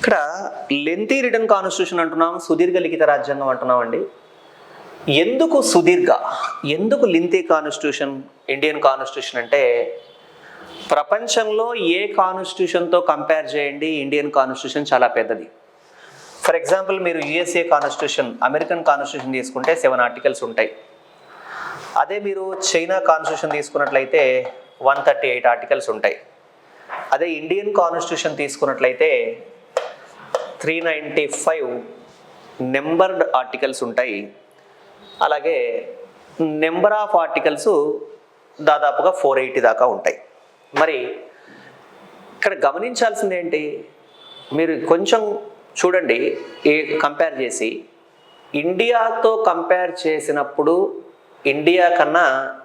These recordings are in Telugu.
ఇక్కడ లెంతీ రిటర్న్ కాన్స్టిట్యూషన్ అంటున్నాం సుదీర్ఘ లిఖిత రాజ్యాంగం అంటున్నాం అండి ఎందుకు సుదీర్ఘ? ఎందుకు లింతీ కాన్స్టిట్యూషన్ ఇండియన్ కాన్స్టిట్యూషన్ అంటే ప్రపంచంలో ఏ కాన్స్టిట్యూషన్తో కంపేర్ చేయండి ఇండియన్ కాన్స్టిట్యూషన్ చాలా పెద్దది. ఫర్ ఎగ్జాంపుల్ మీరు యుఎస్ఏ కాన్స్టిట్యూషన్ అమెరికన్ కాన్స్టిట్యూషన్ తీసుకుంటే సెవెన్ ఆర్టికల్స్ ఉంటాయి. అదే మీరు చైనా కాన్స్టిట్యూషన్ తీసుకున్నట్లయితే వన్ థర్టీ ఎయిట్ ఆర్టికల్స్ ఉంటాయి. అదే ఇండియన్ కాన్స్టిట్యూషన్ తీసుకున్నట్లయితే three ninety five numbered articles ఉంటాయి. అలాగే నెంబర్ ఆఫ్ ఆర్టికల్స్ దాదాపుగా ఫోర్ ఎయిటీ దాకా ఉంటాయి. మరి ఇక్కడ గమనించాల్సింది ఏంటి? మీరు కొంచెం చూడండి ఏ కంపేర్ చేసి. ఇండియాతో కంపేర్ చేసినప్పుడు ఇండియా కన్నా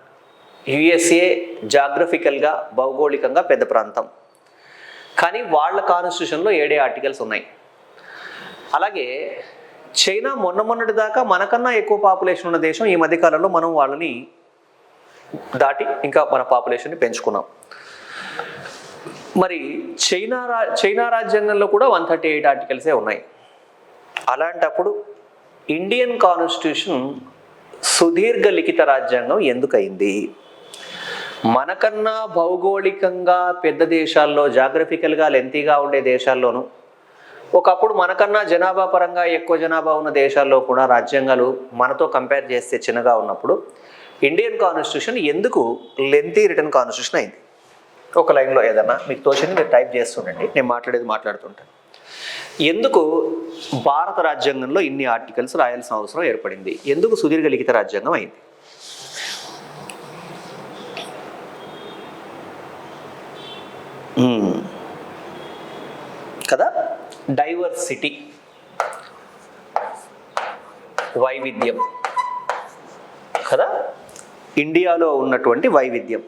యుఎస్ఏ జాగ్రఫికల్గా భౌగోళికంగా పెద్ద ప్రాంతం. కానీ వాళ్ళ కాన్స్టిట్యూషన్లో ఏడే ఆర్టికల్స్ ఉన్నాయి. అలాగే చైనా మొన్న మొన్నటి దాకా మనకన్నా ఎక్కువ పాపులేషన్ ఉన్న దేశం ఈ మధ్యకాలంలో మనం వాళ్ళని దాటి ఇంకా మన పాపులేషన్ని పెంచుకున్నాం. మరి చైనా రా చైనా రాజ్యాంగంలో కూడా వన్ థర్టీ ఎయిట్ ఆర్టికల్సే ఉన్నాయి. అలాంటప్పుడు ఇండియన్ కాన్స్టిట్యూషన్ సుదీర్ఘ లిఖిత రాజ్యాంగం ఎందుకయింది? మనకన్నా భౌగోళికంగా పెద్ద దేశాల్లో జాగ్రఫికల్గా లెంతీగా ఉండే దేశాల్లోనూ ఒకప్పుడు మనకన్నా జనాభా పరంగా ఎక్కువ జనాభా ఉన్న దేశాల్లో కూడా రాజ్యాంగాలు మనతో కంపేర్ చేస్తే చిన్నగా ఉన్నప్పుడు ఇండియన్ కాన్స్టిట్యూషన్ ఎందుకు లెంతీ రిటర్న్ కాన్స్టిట్యూషన్ అయింది? ఒక లైన్లో ఏదన్నా మీకు తోచింది మీరు టైప్ చేస్తుండండి నేను మాట్లాడేది మాట్లాడుతుంటాను. ఎందుకు భారత రాజ్యాంగంలో ఇన్ని ఆర్టికల్స్ రాయాల్సిన అవసరం ఏర్పడింది? ఎందుకు సుదీర్ఘ లిఖిత రాజ్యాంగం అయింది? కదా? డైవర్సిటీ. వైవిధ్యం. కదా? ఇండియాలో ఉన్నటువంటి వైవిధ్యం.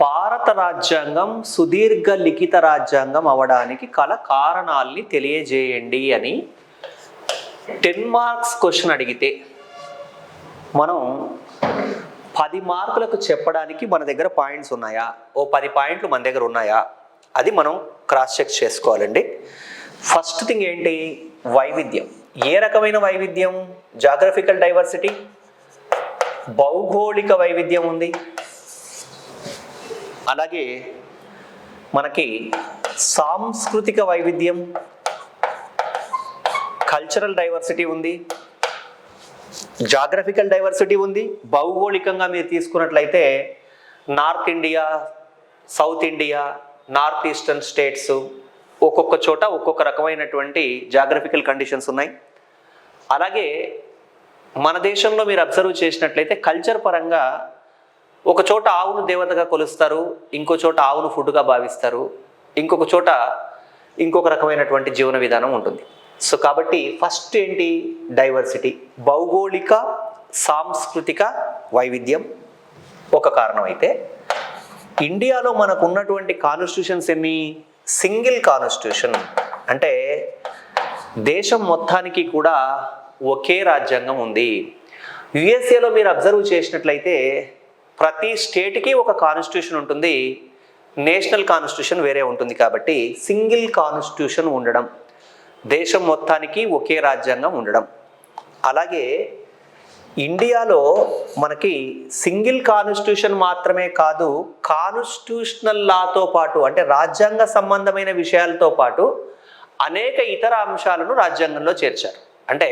భారత రాజ్యాంగం సుదీర్ఘ లిఖిత రాజ్యాంగం అవడానికి కల కారణాల్ని తెలియజేయండి అని టెన్ మార్క్స్ క్వశ్చన్ అడిగితే మనం పది మార్కులకు చెప్పడానికి మన దగ్గర పాయింట్స్ ఉన్నాయా? ఓ పది పాయింట్లు మన దగ్గర ఉన్నాయా? అది మనం క్రాస్ చెక్ చేసుకోవాలండి. ఫస్ట్ థింగ్ ఏంటి? వైవిధ్యం. ఏ రకమైన వైవిధ్యం? Geographical diversity. భౌగోళిక వైవిధ్యం ఉంది. అలాగే మనకి సాంస్కృతిక వైవిధ్యం. కల్చరల్ డైవర్సిటీ ఉంది. జాగ్రఫికల్ డైవర్సిటీ ఉంది. భౌగోళికంగా మీరు తీసుకున్నట్లయితే north India south India north eastern states ఒక్కొక్క చోట ఒక్కొక్క రకమైనటువంటి జాగ్రఫికల్ కండిషన్స్ ఉన్నాయి. అలాగే మన దేశంలో మీరు అబ్జర్వ్ చేసినట్లయితే కల్చర్ పరంగా ఒక చోట ఆవును దేవతగా కొలుస్తారు ఇంకో చోట ఆవును ఫుడ్గా భావిస్తారు ఇంకొక చోట ఇంకొక రకమైనటువంటి జీవన విధానం ఉంటుంది. సో కాబట్టి ఫస్ట్ ఏంటి? డైవర్సిటీ భౌగోళిక సాంస్కృతిక వైవిధ్యం ఒక కారణం అయితే. ఇండియాలో మనకు ఉన్నటువంటి కాన్స్టిట్యూషన్స్ ఎన్ని? సింగిల్ కాన్స్టిట్యూషన్ అంటే దేశం మొత్తానికి కూడా ఒకే రాజ్యాంగం ఉంది. యుఎస్ఏలో మీరు అబ్జర్వ్ చేసినట్లయితే ప్రతి స్టేట్కి ఒక కాన్స్టిట్యూషన్ ఉంటుంది. నేషనల్ కాన్స్టిట్యూషన్ వేరే ఉంటుంది కాబట్టి సింగిల్ కాన్స్టిట్యూషన్ ఉండడం దేశం మొత్తానికి ఒకే రాజ్యాంగం ఉండడం. అలాగే ఇండియాలో మనకి సింగిల్ కాన్స్టిట్యూషన్ మాత్రమే కాదు కాన్స్టిట్యూషనల్ లాతో పాటు అంటే రాజ్యాంగ సంబంధమైన విషయాలతో పాటు అనేక ఇతర అంశాలను రాజ్యాంగంలో చేర్చారు. అంటే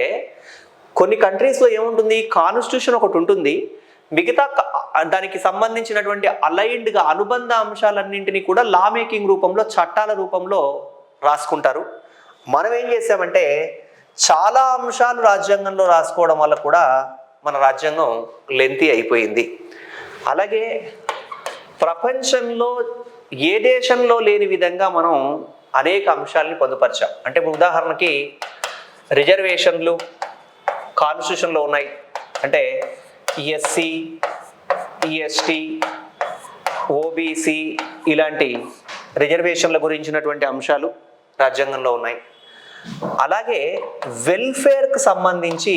కొన్ని కంట్రీస్లో ఏముంటుంది? కాన్స్టిట్యూషన్ ఒకటి ఉంటుంది. మిగతా దానికి సంబంధించినటువంటి అలైన్డ్గా అనుబంధ అంశాలన్నింటినీ కూడా లా మేకింగ్ రూపంలో చట్టాల రూపంలో రాసుకుంటారు. మనం ఏం చేసామంటే చాలా అంశాలు రాజ్యాంగంలో రాసుకోవడం వల్ల కూడా మన రాజ్యాంగం లెంతీ అయిపోయింది. అలాగే ప్రపంచంలో ఏ దేశంలో లేని విధంగా మనం అనేక అంశాలని పొందుపరిచాం. అంటే ఇప్పుడు ఉదాహరణకి రిజర్వేషన్లు కాన్స్టిట్యూషన్లో ఉన్నాయి. అంటే ఎస్సీ ఈఎస్టీ ఓబీసీ ఇలాంటి రిజర్వేషన్ల గురించినటువంటి అంశాలు రాజ్యాంగంలో ఉన్నాయి. అలాగే వెల్ఫేర్కి సంబంధించి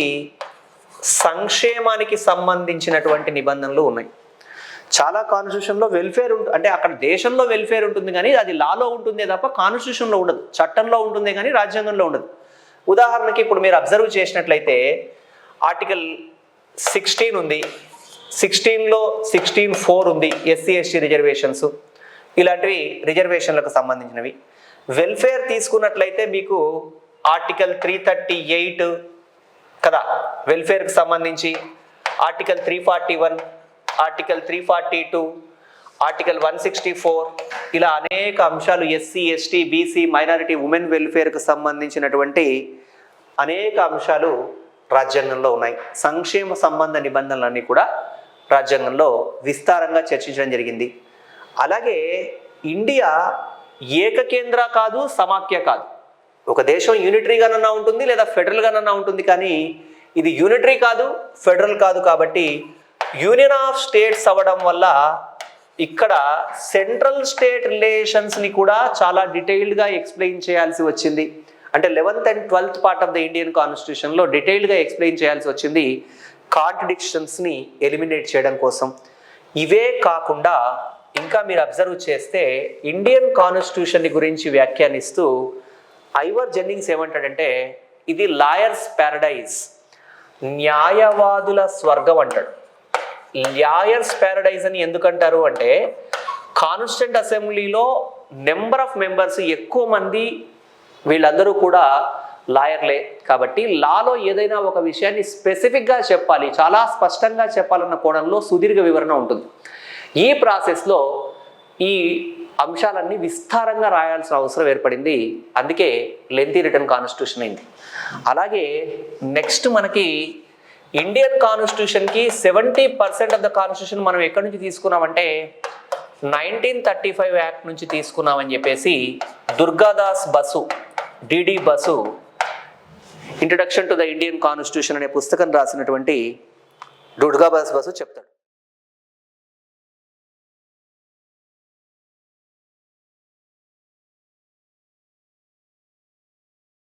సంక్షేమానికి సంబంధించినటువంటి నిబంధనలు ఉన్నాయి. చాలా కాన్స్టిట్యూషన్లో వెల్ఫేర్ ఉంటుంది అంటే అక్కడ దేశంలో వెల్ఫేర్ ఉంటుంది కానీ అది లాలో ఉంటుందే తప్ప కాన్స్టిట్యూషన్లో ఉండదు. చట్టంలో ఉంటుంది కానీ రాజ్యాంగంలో ఉండదు. ఉదాహరణకి ఇప్పుడు మీరు అబ్జర్వ్ చేసినట్లయితే ఆర్టికల్ సిక్స్టీన్ ఉంది. సిక్స్టీన్లో సిక్స్టీన్ ఫోర్ ఉంది ఎస్సీ ఎస్టీ రిజర్వేషన్స్ ఇలాంటివి రిజర్వేషన్లకు సంబంధించినవి. వెల్ఫేర్ తీసుకున్నట్లయితే మీకు ఆర్టికల్ త్రీ థర్టీ ఎయిట్ కదా? వెల్ఫేర్కి సంబంధించి article three forty one article three forty two article one sixty four ఇలా అనేక అంశాలు SC ST BC minority women వెల్ఫేర్కి సంబంధించినటువంటి అనేక అంశాలు రాజ్యాంగంలో ఉన్నాయి. సంక్షేమ సంబంధ నిబంధనలన్నీ కూడా రాజ్యాంగంలో విస్తారంగా చర్చించడం జరిగింది. అలాగే ఇండియా ఏకకేంద్ర కాదు సమాఖ్య కాదు. ఒక దేశం యూనిటరీగానన్నా ఉంటుంది లేదా ఫెడరల్గానన్నా ఉంటుంది కానీ ఇది యూనిటరీ కాదు ఫెడరల్ కాదు కాబట్టి యూనియన్ ఆఫ్ స్టేట్స్ అవ్వడం వల్ల ఇక్కడ సెంట్రల్ స్టేట్ రిలేషన్స్ని కూడా చాలా డీటెయిల్డ్గా ఎక్స్ప్లెయిన్ చేయాల్సి వచ్చింది. అంటే eleventh and twelfth part of the Indian కాన్స్టిట్యూషన్లో డీటెయిల్డ్గా ఎక్స్ప్లెయిన్ చేయాల్సి వచ్చింది కాంట్రడిక్షన్స్ని ఎలిమినేట్ చేయడం కోసం. ఇవే కాకుండా ఇంకా మీరు అబ్జర్వ్ చేస్తే ఇండియన్ కాన్స్టిట్యూషన్ గురించి వ్యాఖ్యానిస్తూ ఐవర్ జెన్నింగ్స్ ఏమంటాడంటే ఇది లాయర్స్ ప్యారడైజ్ న్యాయవాదుల స్వర్గం అంటాడు. లాయర్స్ ప్యారడైజ్ అని ఎందుకంటారు అంటే కాన్స్టెంట్ అసెంబ్లీలో నెంబర్ ఆఫ్ మెంబర్స్ ఎక్కువ మంది వీళ్ళందరూ కూడా లాయర్లే. కాబట్టి లాలో ఏదైనా ఒక విషయాన్ని స్పెసిఫిక్గా చెప్పాలి చాలా స్పష్టంగా చెప్పాలన్న కోణంలో సుదీర్ఘ వివరణ ఉంటుంది. ఈ ప్రాసెస్లో ఈ అంశాలన్నీ విస్తారంగా రాయాల్సిన అవసరం ఏర్పడింది. అందుకే లెంతీ రిటర్న్ కాన్స్టిట్యూషన్ అయింది. అలాగే నెక్స్ట్ మనకి Indian కాన్స్టిట్యూషన్కి seventy percent of the constitution మనం ఎక్కడి నుంచి తీసుకున్నామంటే నైన్టీన్ థర్టీ ఫైవ్ యాక్ట్ నుంచి తీసుకున్నామని చెప్పేసి Durgadas Basu DD Basu introduction to the Indian constitution అనే పుస్తకం రాసినటువంటి దుర్గాదాస్ బసు చెప్తాను